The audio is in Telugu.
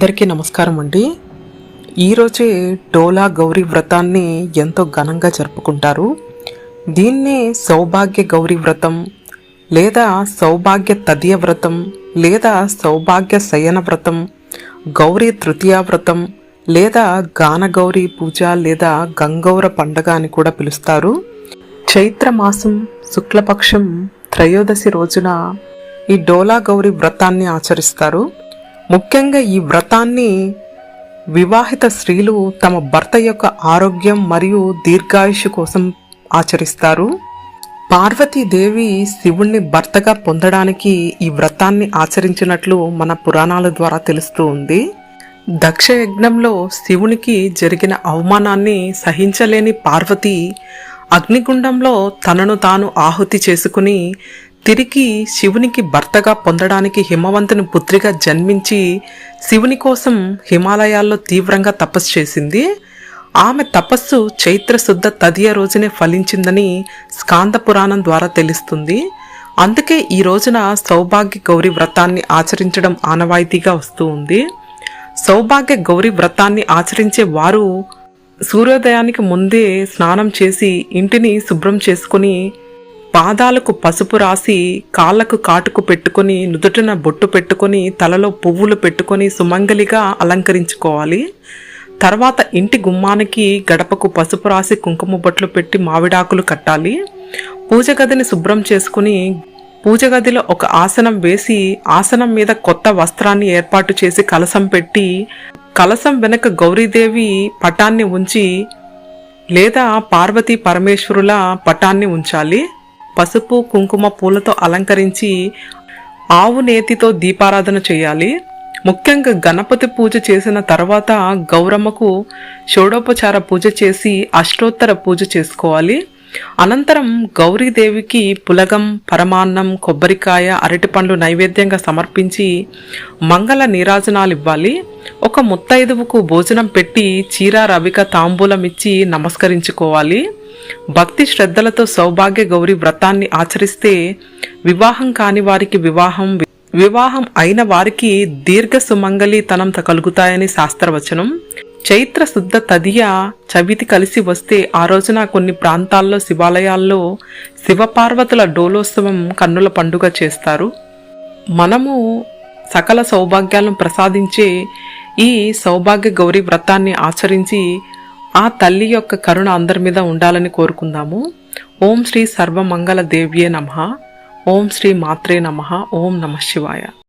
అందరికీ నమస్కారం అండి. ఈరోజే డోలా గౌరీ వ్రతాన్ని ఎంతో ఘనంగా జరుపుకుంటారు. దీన్నే సౌభాగ్య గౌరీ వ్రతం లేదా సౌభాగ్య తదియ వ్రతం లేదా సౌభాగ్య శయన వ్రతం గౌరీ తృతీయ వ్రతం లేదా గాన గౌరీ పూజ లేదా గంగౌర పండగ అని కూడా పిలుస్తారు. చైత్ర మాసం శుక్లపక్షం త్రయోదశి రోజున ఈ డోలా గౌరీ వ్రతాన్ని ఆచరిస్తారు. ముఖ్యంగా ఈ వ్రతాన్ని వివాహిత స్త్రీలు తమ భర్త యొక్క ఆరోగ్యం మరియు దీర్ఘాయుషు కోసం ఆచరిస్తారు. పార్వతీదేవి శివుణ్ణి భర్తగా పొందడానికి ఈ వ్రతాన్ని ఆచరించినట్లు మన పురాణాల ద్వారా తెలుస్తూ ఉంది. దక్షయజ్ఞంలో శివునికి జరిగిన అవమానాన్ని సహించలేని పార్వతి అగ్నిగుండంలో తనను తాను ఆహుతి చేసుకుని తిరిగి శివునికి భర్తగా పొందడానికి హిమవంతుని పుత్రిగా జన్మించి శివుని కోసం హిమాలయాల్లో తీవ్రంగా తపస్సు చేసింది. ఆమె తపస్సు చైత్ర శుద్ధ తదియ రోజునే ఫలించిందని స్కాంద పురాణం ద్వారా తెలుస్తుంది. అందుకే ఈ రోజున సౌభాగ్య గౌరీ వ్రతాన్ని ఆచరించడం ఆనవాయితీగా వస్తూ ఉంది. సౌభాగ్య గౌరీ వ్రతాన్ని ఆచరించే వారు సూర్యోదయానికి ముందే స్నానం చేసి ఇంటిని శుభ్రం చేసుకుని పాదాలకు పసుపు రాసి కాళ్ళకు కాటుకు పెట్టుకొని నుదుటిన బొట్టు పెట్టుకొని తలలో పువ్వులు పెట్టుకొని సుమంగలిగా అలంకరించుకోవాలి. తర్వాత ఇంటి గుమ్మానికి గడపకు పసుపు రాసి కుంకుమ బొట్లు పెట్టి మావిడాకులు కట్టాలి. పూజ గదిని శుభ్రం చేసుకుని పూజ గదిలో ఒక ఆసనం వేసి ఆసనం మీద కొత్త వస్త్రాన్ని ఏర్పాటు చేసి కలసం పెట్టి కలసం వెనక గౌరీదేవి పటాన్ని ఉంచి లేదా పార్వతీ పరమేశ్వరుల పటాన్ని ఉంచాలి. పసుపు కుంకుమ పూలతో అలంకరించి ఆవు నేతితో దీపారాధన చేయాలి. ముఖ్యంగా గణపతి పూజ చేసిన తర్వాత గౌరమ్మకు షోడోపచార పూజ చేసి అష్టోత్తర పూజ చేసుకోవాలి. అనంతరం గౌరీదేవికి పులగం పరమాన్నం కొబ్బరికాయ అరటిపండ్లు నైవేద్యంగా సమర్పించి మంగళ నీరాజనాలు ఇవ్వాలి. ఒక ముత్తైదువుకు భోజనం పెట్టి చీర రవిక తాంబూలం ఇచ్చి నమస్కరించుకోవాలి. భక్తి శ్రద్ధలతో సౌభాగ్య గౌరీ వ్రతాన్ని ఆచరిస్తే వివాహం కాని వారికి వివాహం వివాహం అయిన వారికి దీర్ఘ సుమంగళితనం కలుగుతాయని శాస్త్రవచనం. చైత్ర శుద్ధ తదియ చవితి కలిసి వస్తే ఆ రోజున కొన్ని ప్రాంతాల్లో శివాలయాల్లో శివపార్వతుల డోలోత్సవం కన్నుల పండుగ చేస్తారు. మనము సకల సౌభాగ్యాలను ప్రసాదించే ఈ సౌభాగ్య గౌరీ వ్రతాన్ని ఆచరించి ఆ తల్లి యొక్క కరుణ అందరి మీద ఉండాలని కోరుకుందాము. ఓం శ్రీ సర్వమంగళ దేవ్యే నమ. ఓం శ్రీ మాత్రే నమ. ఓం నమ శివాయ.